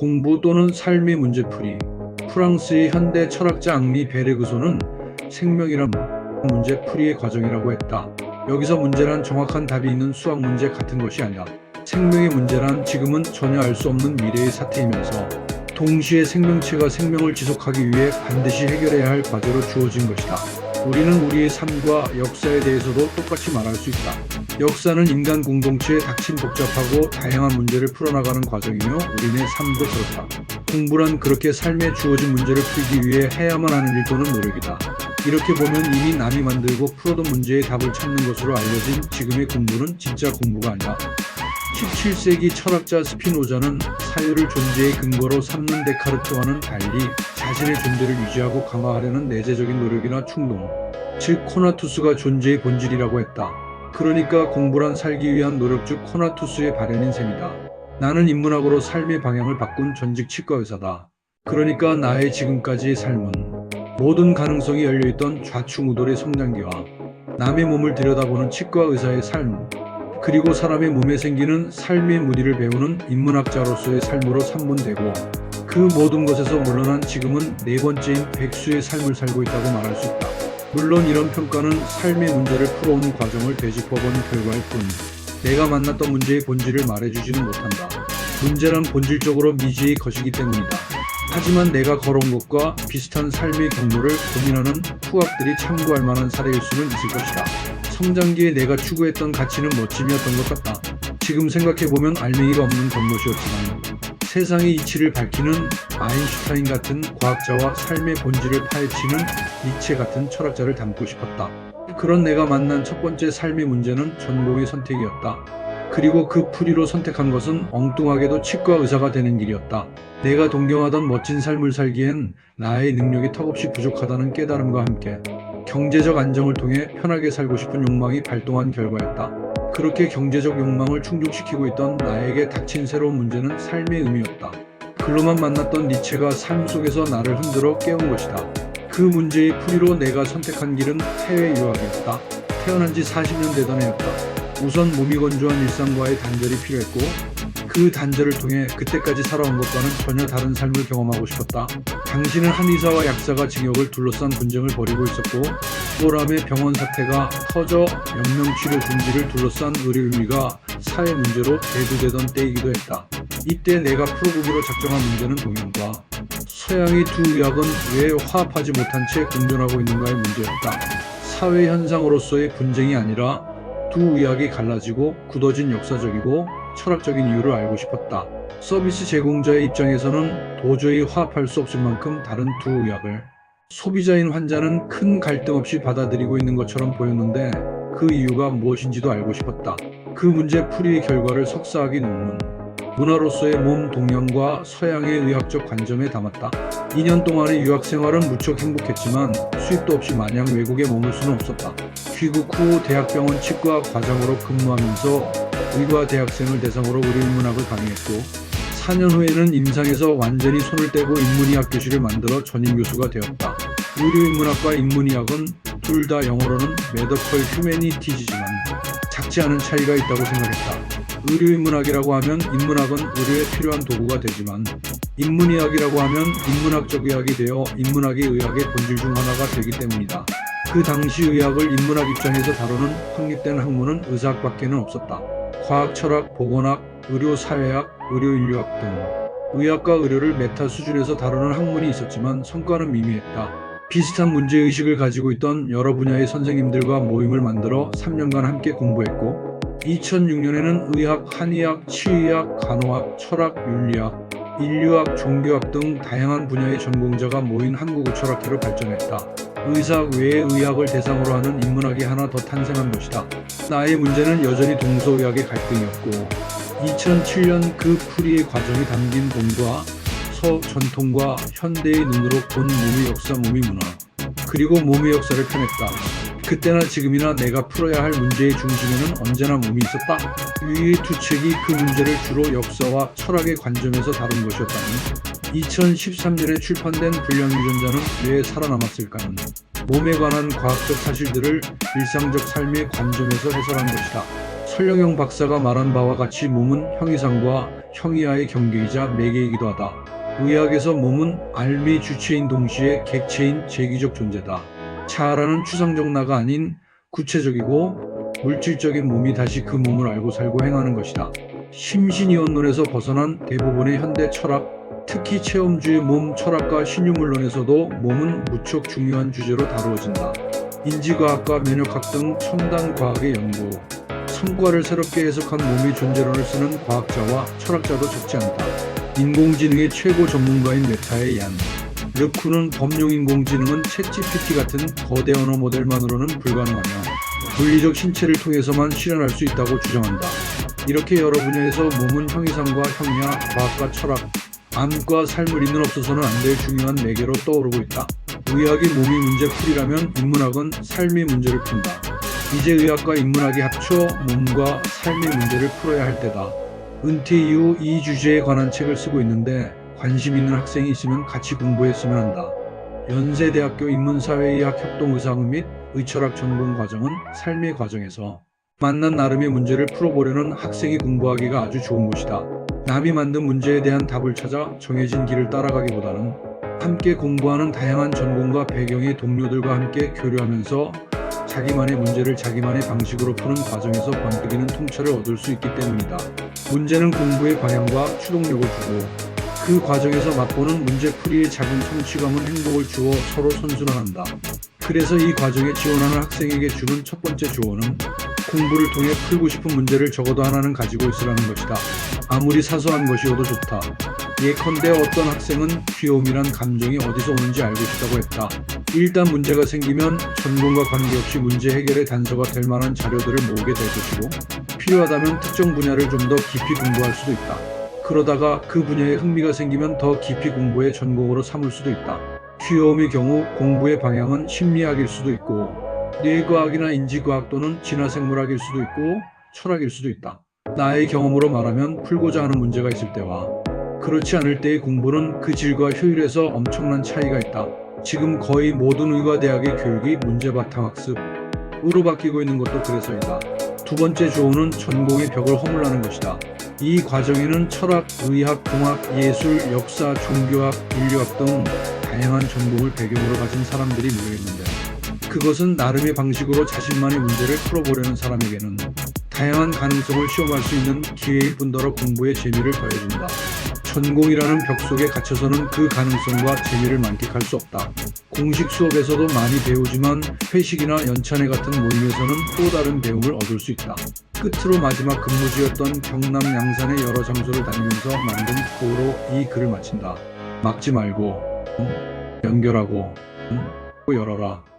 공부 또는 삶의 문제풀이. 프랑스의 현대 철학자 앙리 베르그소는 생명이란 문제풀이의 과정이라고 했다. 여기서 문제란 정확한 답이 있는 수학 문제 같은 것이 아니라 생명의 문제란 지금은 전혀 알 수 없는 미래의 사태이면서 동시에 생명체가 생명을 지속하기 위해 반드시 해결해야 할 과제로 주어진 것이다. 우리는 우리의 삶과 역사에 대해서도 똑같이 말할 수 있다. 역사는 인간 공동체에 닥친 복잡하고 다양한 문제를 풀어나가는 과정이며 우리네 삶도 그렇다. 공부란 그렇게 삶에 주어진 문제를 풀기 위해 해야만 하는 일 또는 노력이다. 이렇게 보면 이미 남이 만들고 풀어둔 문제의 답을 찾는 것으로 알려진 지금의 공부는 진짜 공부가 아니라 17세기 철학자 스피노자는 사유를 존재의 근거로 삼는 데카르트와는 달리 자신의 존재를 유지하고 강화하려는 내재적인 노력이나 충동, 즉 코나투스가 존재의 본질이라고 했다. 그러니까 공부란 살기 위한 노력 중 코나투스의 발현인 셈이다. 나는 인문학으로 삶의 방향을 바꾼 전직 치과 의사다. 그러니까 나의 지금까지의 삶은 모든 가능성이 열려있던 좌충우돌의 성장기와 남의 몸을 들여다보는 치과 의사의 삶, 그리고 사람의 몸에 생기는 삶의 무리를 배우는 인문학자로서의 삶으로 산문되고 그 모든 것에서 물러난 지금은 네 번째인 백수의 삶을 살고 있다고 말할 수 있다. 물론 이런 평가는 삶의 문제를 풀어오는 과정을 되짚어본 결과일 뿐 내가 만났던 문제의 본질을 말해주지는 못한다. 문제란 본질적으로 미지의 것이기 때문이다. 하지만 내가 걸어온 것과 비슷한 삶의 경로를 고민하는 후학들이 참고할 만한 사례일 수는 있을 것이다. 성장기에 내가 추구했던 가치는 멋짐이었던 것 같다. 지금 생각해보면 알맹이가 없는 겉멋이었지만 세상의 이치를 밝히는 아인슈타인 같은 과학자와 삶의 본질을 파헤치는 니체 같은 철학자를 닮고 싶었다. 그런 내가 만난 첫 번째 삶의 문제는 전공의 선택이었다. 그리고 그 풀이로 선택한 것은 엉뚱하게도 치과 의사가 되는 길이었다. 내가 동경하던 멋진 삶을 살기엔 나의 능력이 턱없이 부족하다는 깨달음과 함께 경제적 안정을 통해 편하게 살고 싶은 욕망이 발동한 결과였다. 그렇게 경제적 욕망을 충족시키고 있던 나에게 닥친 새로운 문제는 삶의 의미였다. 글로만 만났던 니체가 삶 속에서 나를 흔들어 깨운 것이다. 그 문제의 풀이로 내가 선택한 길은 해외 유학이었다. 태어난 지 40년 되던 해였다. 우선 몸이 건조한 일상과의 단절이 필요했고 그 단절을 통해 그때까지 살아온 것과는 전혀 다른 삶을 경험하고 싶었다. 당신은 한 의사와 약사가 징역을 둘러싼 분쟁을 벌이고 있었고 또람의 병원 사태가 터져 연명치료 금지를 둘러싼 의료윤리가 사회 문제로 대두되던 때이기도 했다. 이때 내가 풀어보기로 작정한 문제는 동양과 서양의 두 의학은 왜 화합하지 못한 채 공존하고 있는가의 문제였다. 사회 현상으로서의 분쟁이 아니라 두 의학이 갈라지고 굳어진 역사적이고 철학적인 이유를 알고 싶었다. 서비스 제공자의 입장에서는 도저히 화합할 수 없을 만큼 다른 두 의학을 소비자인 환자는 큰 갈등 없이 받아들이고 있는 것처럼 보였는데 그 이유가 무엇인지도 알고 싶었다. 그 문제 풀이의 결과를 석사학위 논문, 문화로서의 몸 동양과 서양의 의학적 관점에 담았다. 2년 동안의 유학 생활은 무척 행복했지만 수입도 없이 마냥 외국에 머물 수는 없었다. 귀국 후 대학병원 치과 과장으로 근무하면서 의과 대학생을 대상으로 의료 인문학을 강의했고 4년 후에는 임상에서 완전히 손을 떼고 인문의학 교실을 만들어 전임 교수가 되었다. 의료 인문학과 인문의학은 둘 다 영어로는 메더컬 휴메니티지지만 작지 않은 차이가 있다고 생각했다. 의료 인문학이라고 하면 인문학은 의료에 필요한 도구가 되지만 인문의학이라고 하면 인문학적 의학이 되어 인문학이 의학의 본질 중 하나가 되기 때문이다. 그 당시 의학을 인문학 입장에서 다루는 확립된 학문은 의사학밖에는 없었다. 과학, 철학, 보건학, 의료, 사회학, 의료 인류학 등 의학과 의료를 메타 수준에서 다루는 학문이 있었지만 성과는 미미했다. 비슷한 문제의식을 가지고 있던 여러 분야의 선생님들과 모임을 만들어 3년간 함께 공부했고 2006년에는 의학, 한의학, 치의학, 간호학, 철학, 윤리학, 인류학, 종교학 등 다양한 분야의 전공자가 모인 한국의철학회로 발전했다. 의사학 외의 의학을 대상으로 하는 인문학이 하나 더 탄생한 것이다. 나의 문제는 여전히 동서의학의 갈등이었고 2007년 그 풀이의 과정이 담긴 본과 서 전통과 현대의 눈으로 본 몸의 역사, 몸의 문화 그리고 몸의 역사를 펴냈다. 그때나 지금이나 내가 풀어야 할 문제의 중심에는 언제나 몸이 있었다. 위의 두 책이 그 문제를 주로 역사와 철학의 관점에서 다룬 것이었다니 2013년에 출판된 불량 유전자는 왜 살아남았을까는 몸에 관한 과학적 사실들을 일상적 삶의 관점에서 해설한 것이다. 설령영 박사가 말한 바와 같이 몸은 형이상과 형이와의 경계이자 매개이기도 하다. 의학에서 몸은 알미 주체인 동시에 객체인 제기적 존재다. 차라는 추상적 나가 아닌 구체적이고 물질적인 몸이 다시 그 몸을 알고 살고 행하는 것이다. 심신이원론에서 벗어난 대부분의 현대 철학, 특히 체험주의 몸 철학과 신유물론에서도 몸은 무척 중요한 주제로 다루어진다. 인지과학과 면역학 등 첨단 과학의 연구, 성과를 새롭게 해석한 몸의 존재론을 쓰는 과학자와 철학자도 적지 않다. 인공지능의 최고 전문가인 메타의 얀. 르쿠는 범용 인공지능은 챗GPT 같은 거대 언어 모델만으로는 불가능하며 물리적 신체를 통해서만 실현할 수 있다고 주장한다. 이렇게 여러 분야에서 몸은 형이상과 형이야, 과학과 철학, 암과 삶을 있는 없어서는 안 될 중요한 매개로 떠오르고 있다. 의학이 몸이 문제 풀이라면 인문학은 삶의 문제를 푼다. 이제 의학과 인문학이 합쳐 몸과 삶의 문제를 풀어야 할 때다. 은퇴 이후 이 주제에 관한 책을 쓰고 있는데 관심 있는 학생이 있으면 같이 공부했으면 한다. 연세대학교 인문사회의학 협동의사학 및 의철학 전공 과정은 삶의 과정에서 만난 나름의 문제를 풀어보려는 학생이 공부하기가 아주 좋은 곳이다. 남이 만든 문제에 대한 답을 찾아 정해진 길을 따라가기보다는 함께 공부하는 다양한 전공과 배경의 동료들과 함께 교류하면서 자기만의 문제를 자기만의 방식으로 푸는 과정에서 번뜩이는 통찰을 얻을 수 있기 때문이다. 문제는 공부의 방향과 추동력을 주고 그 과정에서 맛보는 문제풀이의 작은 성취감은 행복을 주어 서로 선순환한다. 그래서 이 과정에 지원하는 학생에게 주는 첫 번째 조언은 공부를 통해 풀고 싶은 문제를 적어도 하나는 가지고 있으라는 것이다. 아무리 사소한 것이어도 좋다. 예컨대 어떤 학생은 귀여움이란 감정이 어디서 오는지 알고 싶다고 했다. 일단 문제가 생기면 전공과 관계없이 문제 해결의 단서가 될 만한 자료들을 모으게 될 것이고 필요하다면 특정 분야를 좀 더 깊이 공부할 수도 있다. 그러다가 그 분야에 흥미가 생기면 더 깊이 공부의 전공으로 삼을 수도 있다. 귀여움의 경우 공부의 방향은 심리학일 수도 있고 뇌과학이나 인지과학 또는 진화생물학일 수도 있고 철학일 수도 있다. 나의 경험으로 말하면 풀고자 하는 문제가 있을 때와 그렇지 않을 때의 공부는 그 질과 효율에서 엄청난 차이가 있다. 지금 거의 모든 의과대학의 교육이 문제 바탕 학습으로 바뀌고 있는 것도 그래서이다. 두 번째 조언은 전공의 벽을 허물라는 것이다. 이 과정에는 철학, 의학, 공학, 예술, 역사, 종교학, 인류학 등 다양한 전공을 배경으로 가진 사람들이 모여있는데 그것은 나름의 방식으로 자신만의 문제를 풀어보려는 사람에게는 다양한 가능성을 시험할 수 있는 기회일 뿐더러 공부의 재미를 더해준다. 전공이라는 벽 속에 갇혀서는 그 가능성과 재미를 만끽할 수 없다. 공식 수업에서도 많이 배우지만 회식이나 연찬회 같은 모임에서는 또 다른 배움을 얻을 수 있다. 끝으로 마지막 근무지였던 경남 양산의 여러 장소를 다니면서 만든 포로 이 글을 마친다. 막지 말고 음, 연결하고 음, 열어라.